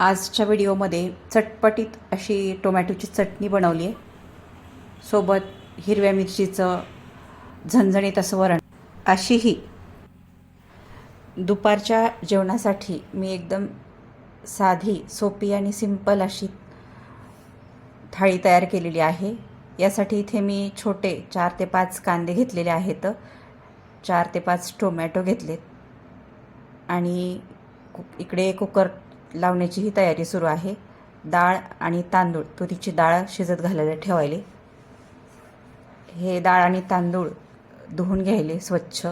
आजच्या व्हिडिओमध्ये चटपटीत अशी टोमॅटोची चटणी बनवली आहे. सोबत हिरव्या मिरचीचं झणझणीत असं वरण. अशीही दुपारच्या जेवणासाठी मी एकदम साधी सोपी आणि सिंपल अशी थाळी तयार केलेली आहे. यासाठी इथे मी छोटे चार ते पाच कांदे घेतलेले आहेत. चार ते पाच टोमॅटो घेतलेत. आणि कु इकडे कुकर लावण्याचीही तयारी सुरू आहे. डाळ आणि तांदूळ तुरीची डाळ शिजत घालायला ठेवायले. हे डाळ आणि तांदूळ धुवून घ्यायले स्वच्छ.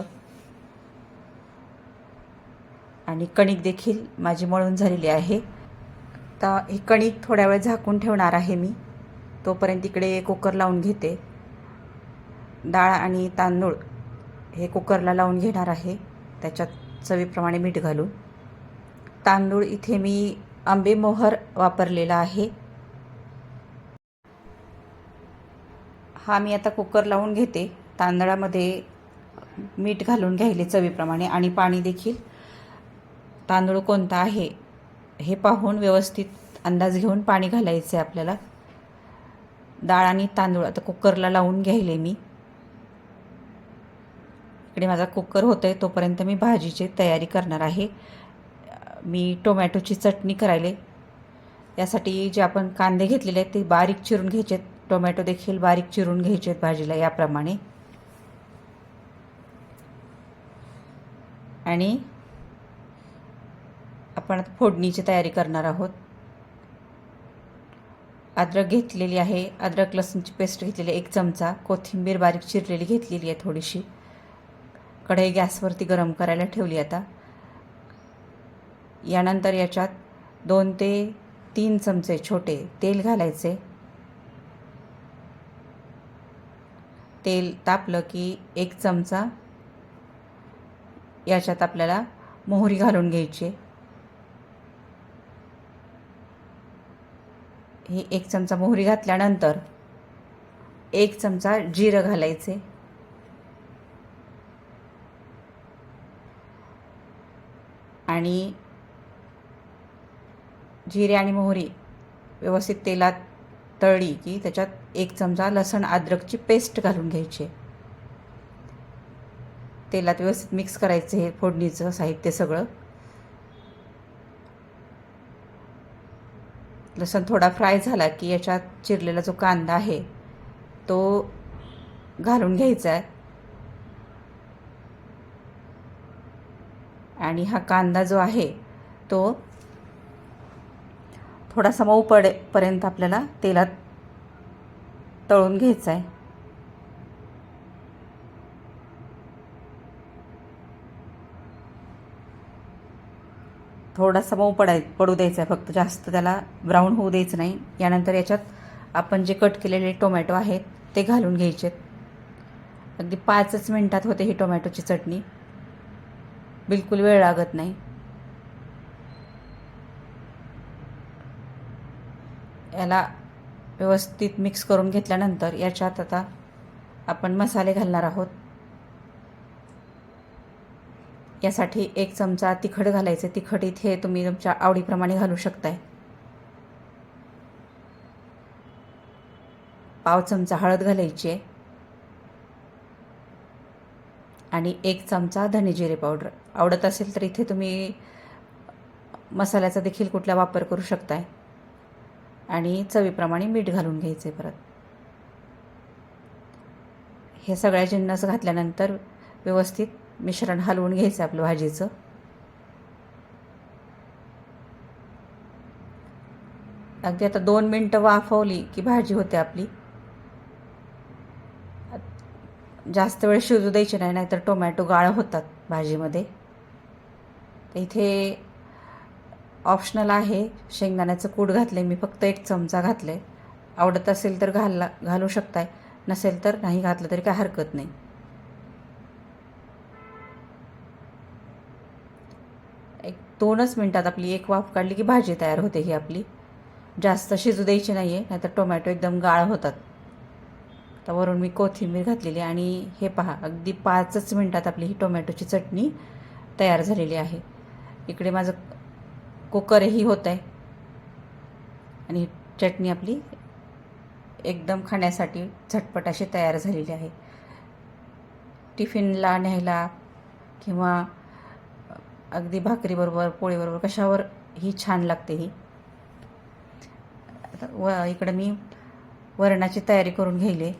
आणि कणिक देखील माझी मळून झालेली आहे. आता ही कणिक थोड्या वेळ झाकून ठेवणार आहे मी. तोपर्यंत इकडे कुकर लावून घेते. डाळ आणि तांदूळ हे कुकरला लावून घेणार आहे. त्याच्यात चवीप्रमाणे मीठ घालून. तांदूळ इथे मी आंबेमोहर वापरलेला आहे. हा मी आता कुकर लावून घेते. तांदळामध्ये मीठ घालून घ्यायले चवीप्रमाणे आणि पाणी देखील. तांदूळ कोणता आहे हे पाहून व्यवस्थित अंदाज घेऊन पाणी घालायचं आहे आपल्याला. डाळ आणि तांदूळ आता कुकरला लावून घ्यायले मी. इकडे माझा कुकर होतं आहे तोपर्यंत मी भाजीची तयारी करणार आहे. मी टोमॅटोची चटणी करायले. यासाठी जे आपण कांदे घेतलेले आहेत ते बारीक चिरून घ्यायचे टोमॅटो देखील बारीक चिरून घ्यायचे आहेत भाजीला याप्रमाणे. आणि आपण फोडणीची तयारी करणार आहोत. अद्रक घेतलेली आहे. अद्रक लसूणची पेस्ट घेतलेली आहे. एक चमचा. कोथिंबीर बारीक चिरलेली घेतलेली आहे थोडीशी. कढई गॅसवरती गरम करायला ठेवली आता. यानंतर याच्यात दोन ते तीन चमचे छोटे तेल घालायचे. तेल तापलं की एक चमचा याच्यात आपल्याला मोहरी घालून घ्यायची. ही एक चमचा मोहरी घातल्यानंतर एक चमचा जिरं घालायचे. आणि जिरे आणि मोहरी व्यवस्थित तेलात तळली की त्याच्यात एक चमचा लसण अद्रकची पेस्ट घालून घ्यायची. तेलात व्यवस्थित मिक्स करायचं हे फोडणीचं साहित्य सगळं. लसण थोडा फ्राय झाला की याच्यात चिरलेला जो कांदा आहे तो घालून घ्यायचा आहे. आणि हा कांदा जो आहे तो थोडासा मऊ पडेपर्यंत आपल्याला तेलात तळून घ्यायचा आहे थोडासा मऊ पडाय पडू द्यायचा आहे फक्त. जास्त त्याला ब्राऊन होऊ द्यायचं नाही. यानंतर याच्यात आपण जे कट केलेले टोमॅटो आहेत ते घालून घ्यायचे अगदी पाचच मिनटात होते ही टोमॅटोची चटणी. बिलकुल वेळ लागत नाही. याला व्यवस्थित मिक्स करून घेतल्यानंतर याच्यात आता आपण मसाले घालणार आहोत. यासाठी एक चमचा तिखट घालायचे. तिखट इथे तुम्ही तुमच्या आवडीप्रमाणे घालू शकताय. पाव चमचा हळद घालायची आहे. आणि एक चमचा धनेजिरे पावडर. आवडत असेल तर इथे तुम्ही मसाल्याचा देखील कुठला वापर करू शकताय. आणि चवीप्रमाणे मीठ घालून घ्यायचे परत. हे सगळ्या जिन्नस घातल्यानंतर व्यवस्थित मिश्रण हलवून घ्यायचं आपलं भाजीचं. अगदी आता दोन मिनटं वाफवली की भाजी होते आपली. जास्त वेळ शिजू द्यायची नाही नाहीतर टोमॅटो गाळ होतात भाजीमध्ये. इथे ऑप्शनल आहे. शेंगदाण्याचं कूट घातले मी फक्त एक चमचा घातले आवडत असेल तर घालला घालू शकताय. नसेल तर नाही घातलं तरी काय हरकत नाही. एक दोनच मिनटात आपली एक वाफ काढली की भाजी तयार होते ही आपली. जास्त शिजू द्यायची नाही आहे नाहीतर टोमॅटो एकदम गाळ होतात. तर वरून मी कोथिंबीर घातलेली आणि हे पहा अगदी पाचच मिनटात आपली ही टोमॅटोची चटणी तयार झालेली आहे. इकडे माझं कुकरही होत आहे आणि चटणी आपली एकदम खाण्यासाठी झटपट अशी तयार झालेली आहे. टिफिनला न्यायला किंवा अगदी भाकरीबरोबर पोळीबरोबर कशावर ही छान लागते ही. आता व इकडं मी वरणाची तयारी करून घ्यायले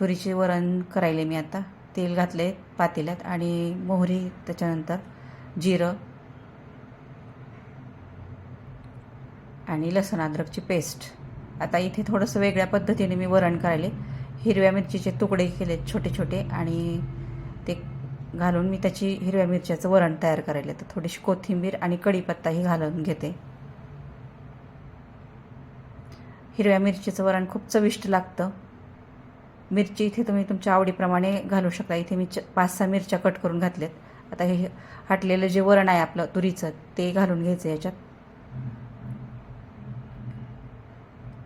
तुरीचे वरण करायले मी आता. तेल घातले पातेल्यात आणि मोहरी त्याच्यानंतर जिरं. आणि लसूण अद्रकची पेस्ट. आता इथे थोडंसं वेगळ्या पद्धतीने मी वरण करायले. हिरव्या मिरचीचे तुकडे केले छोटे छोटे आणि ते घालून मी त्याची हिरव्या मिरच्याचं वरण तयार करायले. तर थोडीशी कोथिंबीर आणि कढीपत्ताही घालून घेते. हिरव्या मिरचीचं वरण खूप चविष्ट लागतं. मिरची इथे तुम्ही तुमच्या आवडीप्रमाणे घालू शकता. इथे मी च पाच सहा मिरच्या कट करून घातल्यात. आता हे हटलेलं जे वरण आहे आपलं तुरीचं ते घालून घ्यायचं याच्यात.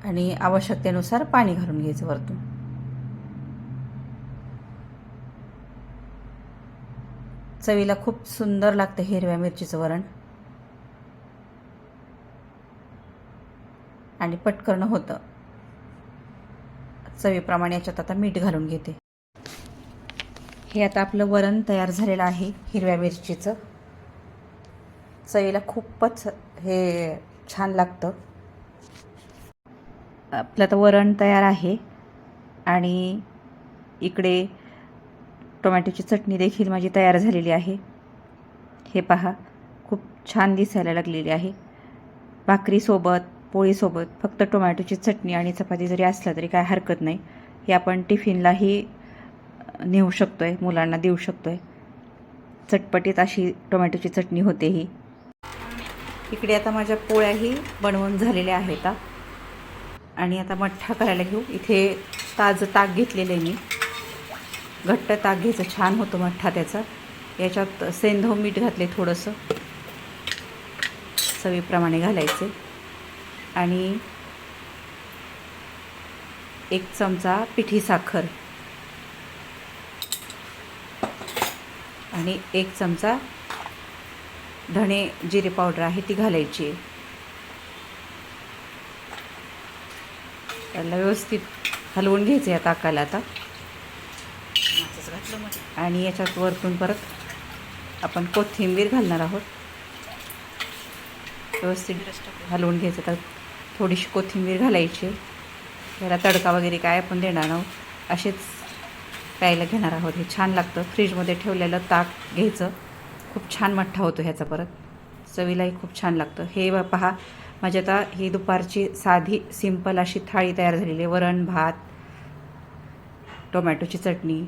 आणि आवश्यकतेनुसार पाणी घालून घ्यायचं वरतून. चवीला खूप सुंदर लागतं हिरव्या मिरचीचं वरण. आणि पटकन होतं. चवीप्रमाणे याच्यात आता मीठ घालून घेते. हे आता आपलं वरण तयार झालेलं आहे हिरव्या मिरचीचं. चवीला खूपच हे छान लागतं. आपलं आता वरण तयार आहे. आणि इकडे टोमॅटोची चटणी देखील माझी तयार झालेली आहे. हे पहा खूप छान दिसायला लागलेली आहे. भाकरीसोबत पोळीसोबत फक्त टोमॅटोची चटणी आणि चपाती जरी असला तरी काय हरकत नाही. हे आपण टिफिनलाही नेऊ शकतो आहे मुलांना देऊ शकतो आहे चटपटीत अशी टोमॅटोची चटणी होते ही इकडे आता माझ्या पोळ्याही बनवून झालेल्या आहेत. आणि आता मठ्ठा करायला घेऊ. इथे ताजं ताक घेतलेलं आहे मी. घट्ट ताक घ्यायचं. छान होतो मठ्ठा त्याचा. याच्यात सेंधव मीठ घातले थोडंसं. चवीप्रमाणे घालायचे. आणि एक चमचा पिठी साखर. आणि एक चमचा धणे जिरे पावडर आहे ती घालायची. आहे त्याला व्यवस्थित हलवून घ्यायचं या ताकाला आता. आणि याच्यात वरतून परत आपण कोथिंबीर घालणार आहोत. व्यवस्थित हलवून घ्यायचं. तर थोडीशी कोथिंबीर घालायची. याला तडका वगैरे काय आपण देणार आहोत. असेच प्यायला घेणार आहोत. हे छान लागतं. फ्रीजमध्ये ठेवलेलं ताक घ्यायचं. खूप छान मठ्ठा होतो ह्याचा परत. चवीलाही खूप छान लागतं. हे पहा माझी आता ही दुपारची साधी सिंपल अशी थाळी तयार झालेली आहे. वरण भात टोमॅटोची चटणी.